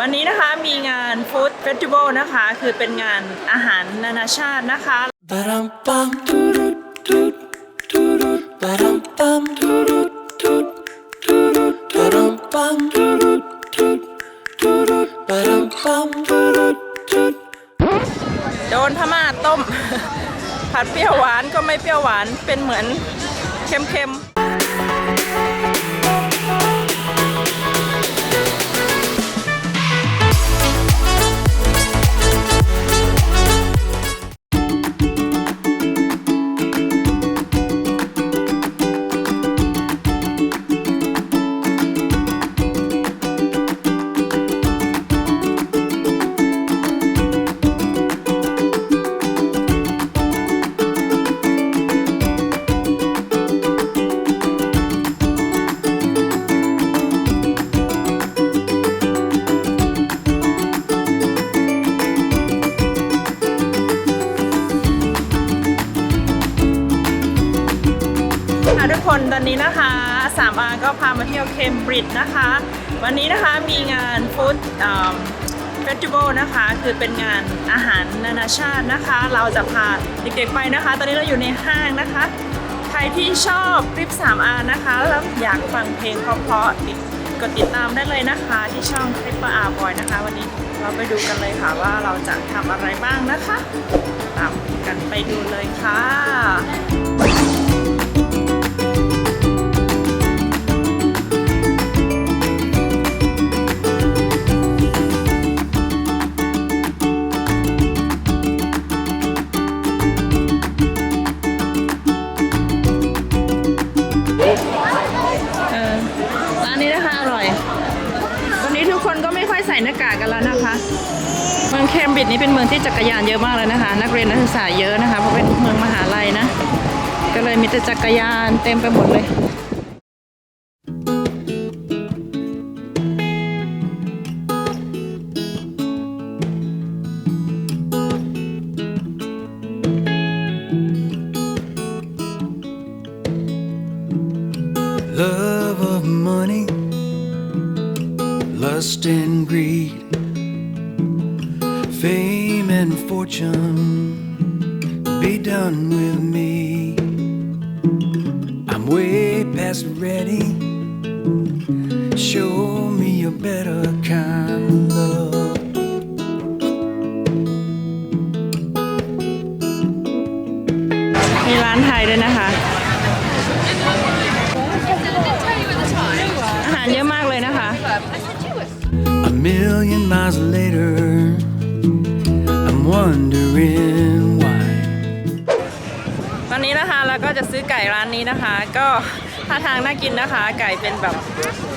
วันนี้นะคะมีงาน Food Festival นะคะ คือเป็นงานอาหารนานาชาตินะคะ Ba-dum bum doo doo doo doo Ba-dum bum doo doo doo doo Ba-dum bum doo doo doo doo Ba-dum bum doo doo doo โดนพม่าต้ม ผัดเปรี้ยวหวานก็ไม่เปรี้ยวหวานเป็นเหมือนเค็มๆ คนตอนนี้นะคะสามอาก็พามาเที่ยวเคมบริดจ์นะคะ วันนี้นะคะมีงานฟู้ดเฟสติวัลนะคะ คือเป็นงานอาหารนานาชาตินะคะ เราจะพาเด็กๆไปนะคะ ตอนนี้เราอยู่ในห้างนะคะ ใครที่ชอบคลิป 3R นะคะแล้วอยากฟังเพลงเพราะๆติดกดติดตามได้เลยนะคะ ที่ช่องคลิปอาบอยนะคะ วันนี้เราไปดูกันเลยค่ะว่าเราจะทำอะไรบ้างนะคะ ตามกันไปดูเลยค่ะ ใส่หน้ากากกันแล้วนะคะ เมืองเคมบริดจ์นี้เป็นเมืองที่จักรยานเยอะมากเลยนะคะ นักเรียนนักศึกษาเยอะนะคะเพราะเป็นเมืองมหาลัยนะ ก็เลยมีแต่จักรยานเต็มไปหมดเลย Love of lust and greed, fame and fortune be done with me. I'm way past ready. Million miles later, I'm wondering why. ตอนนี้นะคะเราก็จะซื้อไก่ร้านนี้นะคะ ก็ท่าทางน่ากินนะคะ ไก่เป็นแบบ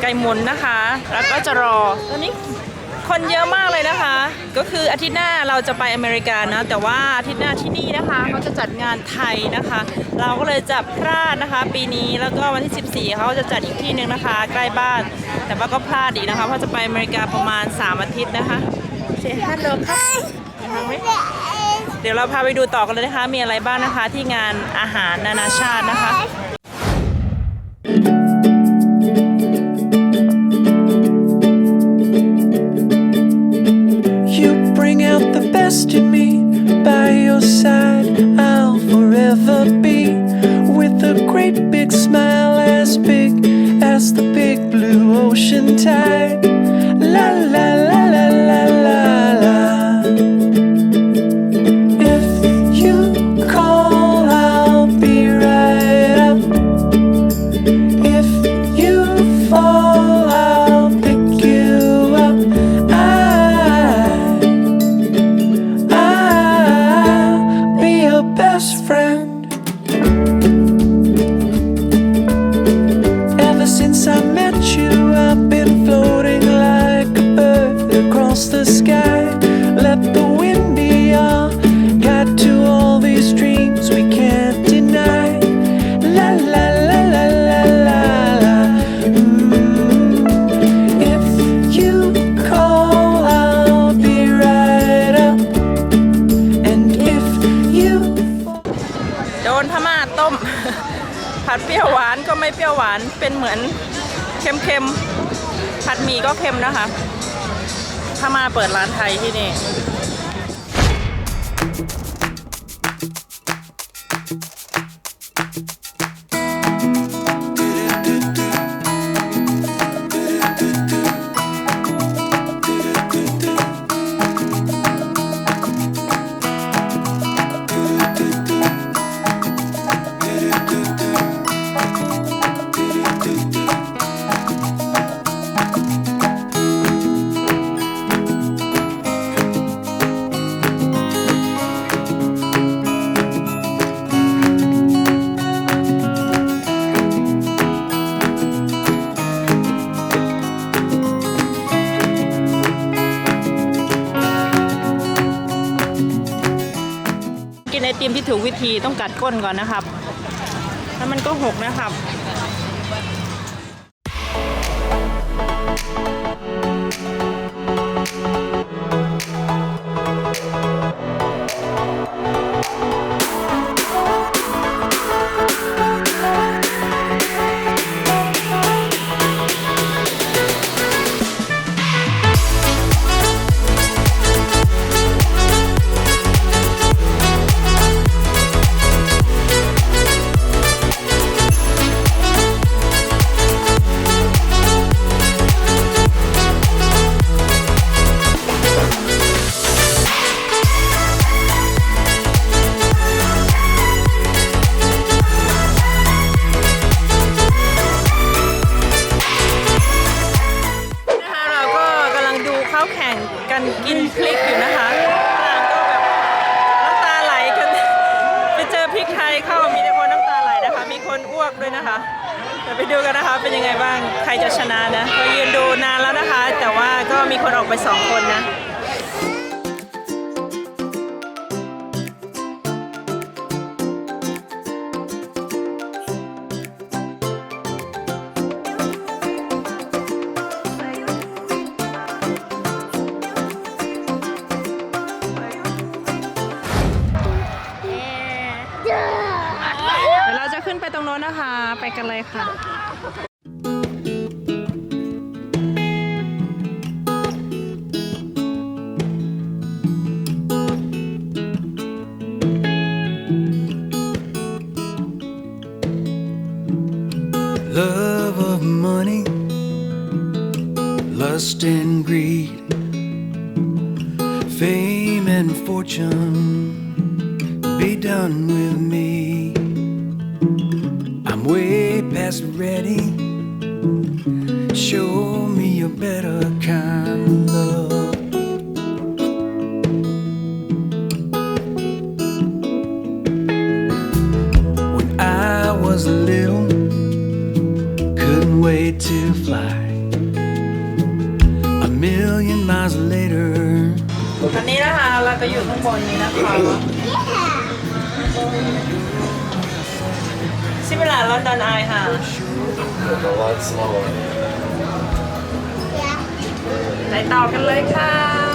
ไก่หมุนนะคะ แล้วก็จะรอตอนนี้ คนเยอะมากเลยนะคะ ก็คืออาทิตย์หน้าเราจะไปอเมริกานะ แต่ว่าอาทิตย์หน้าที่นี่นะคะเขาจะจัดงานไทยนะคะ เราก็เลยจะพลาดนะคะ ปีนี้แล้วก็วันที่ 14เขาจะจัดอีกที่หนึ่งนะคะ ใกล้บ้าน แต่ว่าก็พลาดอีกนะคะเพราะจะไปอเมริกาประมาณ 3 อาทิตย์นะคะเซฮัลโหลครับนะเดี๋ยวเราพาไปดูต่อกันเลยนะคะ มีอะไรบ้างนะคะที่งานอาหารนานาชาตินะคะ โดนพม่าต้ม ผัดเปรี้ยวหวานก็ไม่เปรี้ยวหวานเป็นเหมือนเค็มๆผัดหมี่ก็เค็มนะคะพม่าเปิดร้านไทยที่นี่ กินไอติมที่ถูกวิธีต้องกัดก้นก่อนนะครับ แล้วมันก็หกนะครับ ดี๋ยวไปดูกันนะคะ เป็นยังไงบ้าง ใครจะชนะนะเรายืนดูนานแล้วนะคะ แต่ว่าก็มีคนออกไปสองคนนะ ตรงโน้นนะคะ ไปกันเลยค่ะ Love of money, lust and greed, fame and fortune be done with me. I'm way past ready. Show me a better kind of love. When I was little couldn't wait to fly. A million miles later, อันนี้นะคะเราก็อยู่ข้างบนนี้นะคะ ซิมิลาลอนดอนไอค่ะไปต่อกันเลยค่ะ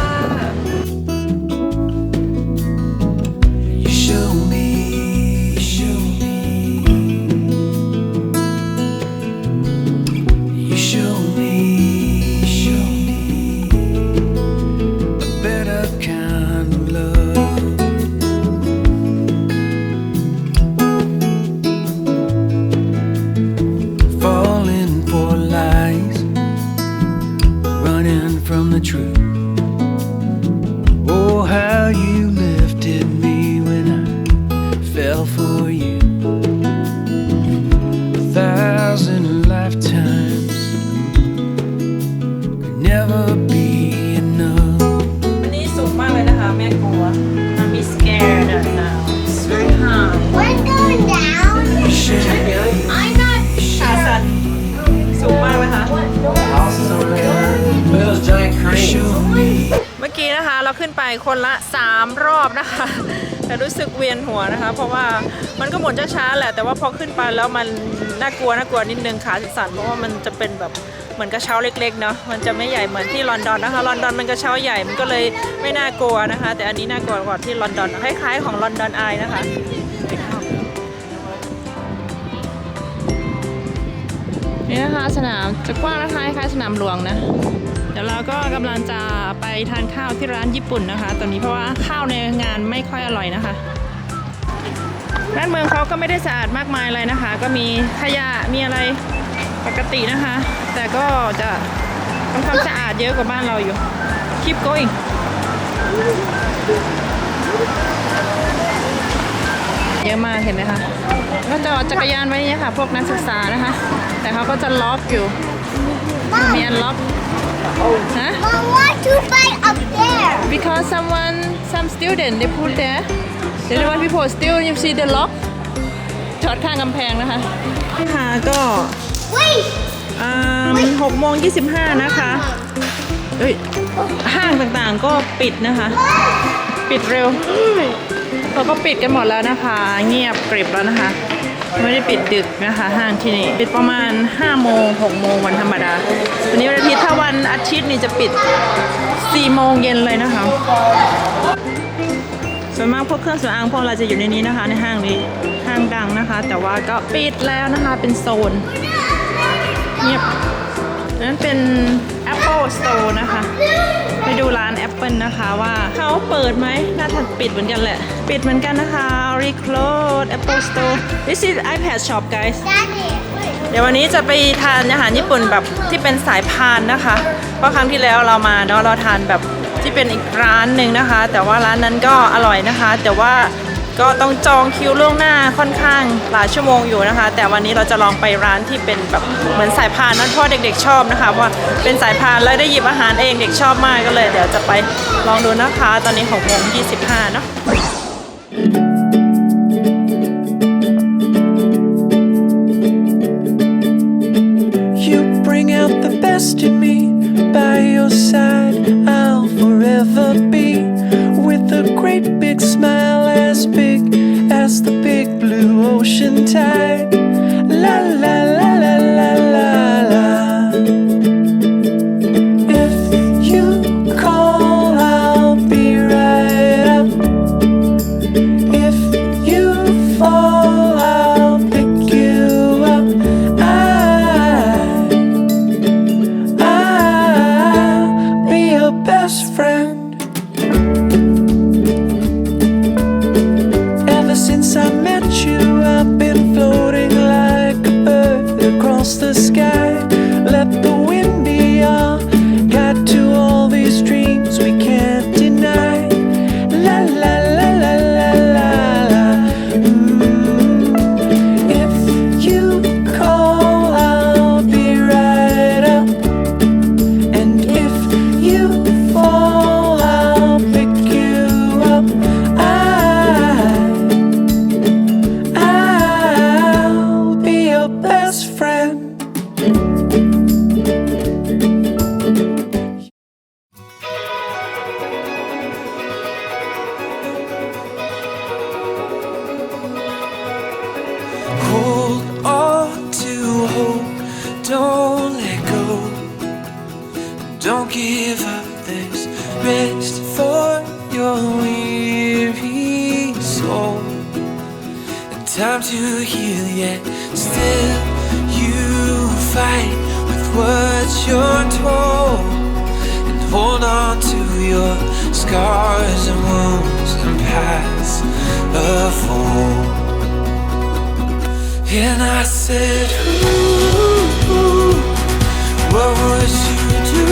never be enough. อันนี้สูงมากเลยนะคะ แม่กลัว I'm scared now It's very high We're going down. I'm not ขาสั่นสูงมากไหมคะ Show me. เมื่อกี้นะคะเราขึ้นไปคนละ 3 รอบนะคะ แต่รู้สึกเวียนหัวนะคะ เพราะว่ามันก็หมุนช้าๆแหละ แต่ว่าพอขึ้นไปแล้วมันน่ากลัวน่ากลัวนิดนึงขาสั่นเพราะว่ามันจะเป็นแบบเหมือนกระเช้าเล็กๆเนาะมันจะไม่ใหญ่เหมือนที่ลอนดอนนะคะลอนดอนมันกระเช้าใหญ่มันก็เลยไม่น่ากลัวนะคะ แต่อันนี้น่ากลัวกว่าที่ลอนดอนคล้ายๆของลอนดอนไอนะคะนี่นะคะสนามจะกว้างนะคะคล้ายๆสนามหลวงนะ เดี๋ยวเราก็กำลังจะไปทานข้าวที่ร้านญี่ปุ่นนะคะ ตอนนี้เพราะว่าข้าวในงานไม่ค่อยอร่อยนะคะร้านเมืองเขาก็ไม่ได้สะอาดมากมายอะไรนะคะ ก็มีขยะมีอะไรปกตินะคะ แต่ก็จะทำความสะอาดเยอะกว่าบ้านเราอยู่ keep going เยอะมากเห็นไหมคะก็จอดจักรยานไว้เนี่ยค่ะ พวกนักศึกษานะคะ แต่เขาก็จะล็อกอยู่มีอันล็อก ฮะ Mom, why to fight up there? because someone some student they put there the other one people still you see the lock จอดข้างกำแพงนะคะค่ะก็ Wait. หกโมงยี่สิบห้านะคะเอ้ยห้างต่างๆก็ปิดนะคะ ปิดเร็วเขาก็ปิดกันหมดแล้วนะคะ เงียบกริบแล้วนะคะ ไม่ได้ปิดดึกนะคะห้างที่นี่ปิดประมาณ 5 โมง 6 โมงวันธรรมดา วันนี้วันอาทิตย์ถ้าวันอาทิตย์นี่จะปิด 4 โมงเย็นเลยนะคะ ส่วนมากพวกเครื่องสำอางพวกเราจะอยู่ในนี้นะคะ ในห้างนี้ห้างดังนะคะ แต่ว่าก็ปิดแล้วนะคะเป็นโซนเงียบนั่นเป็น Apple Store นะคะ ไปดูร้าน แอปเปิลนะคะว่าเขาเปิดไหมน่าจะปิดเหมือนกันแหละ ปิดเหมือนกันนะคะ Reclose Apple Store This is iPad shop guys เดี๋ยววันนี้จะไปทานอาหารญี่ปุ่นแบบที่เป็นสายพานนะคะ เพราะครั้งที่แล้วเรามาเนาะเราทานแบบที่เป็นอีกร้านหนึ่งนะคะ แต่ว่าร้านนั้นก็อร่อยนะคะ แต่ว่า ก็ต้องจองคิวล่วงหน้าค่อนข้างหลายชั่วโมงอยู่นะคะ แต่วันนี้เราจะลองไปร้านที่เป็นแบบเหมือนสายพานนั่นพ่อเด็กๆชอบนะคะว่าเป็นสายพานแล้วได้หยิบอาหารเองเด็กชอบมากก็เลย เดี๋ยวจะไปลองดูนะคะ ตอนนี้6โมง25เนาะ ocean tide. Met you, I've time to heal, yet still you fight with what you're told. And hold on to your scars and wounds and paths of old. And I said, Ooh, what would you do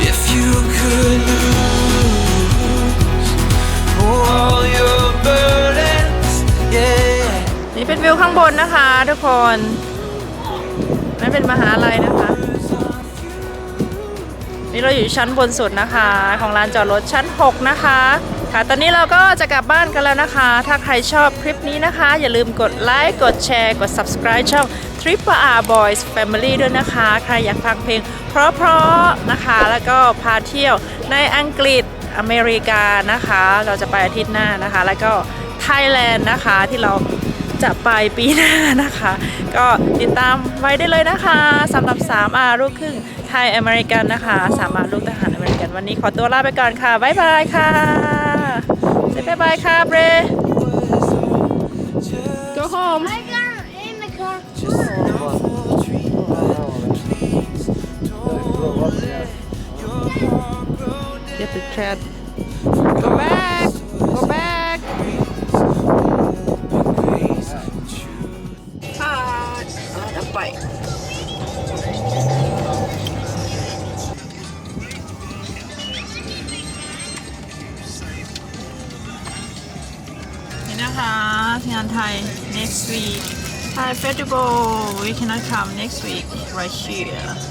if you could lose เป็นวิวข้างบนนะคะ ทุกคนนั่นเป็นมหาลัยนะคะ นี่เราอยู่ชั้นบนสุดนะคะ ของลานจอดรถชั้น 6 นะคะ ค่ะ ตอนนี้เราก็จะกลับบ้านกันแล้วนะคะ ถ้าใครชอบคลิปนี้นะคะ อย่าลืมกดไลค์ กดแชร์ กด subscribe ช่อง Triple R Boys Family ด้วยนะคะ ใครอยากฟังเพลง เพราะๆนะคะ แล้วก็พาเที่ยวในอังกฤษอเมริกานะคะ เราจะไปอาทิตย์หน้านะคะ แล้วก็ไทยแลนด์นะคะที่เรา จะไปปีหน้านะคะ ก็ติดตามไว้ได้เลยนะคะสำหรับ3อาลูกครึ่งไทยอเมริกันนะคะสามอาลูกทหารอเมริกันวันนี้ขอตัวลาไปก่อนค่ะ บ๊ายบายค่ะบ๊ายบายค่ะเบร Go home I got in the car Get the cat Go back week. Hi, Festival. We cannot come next week right here.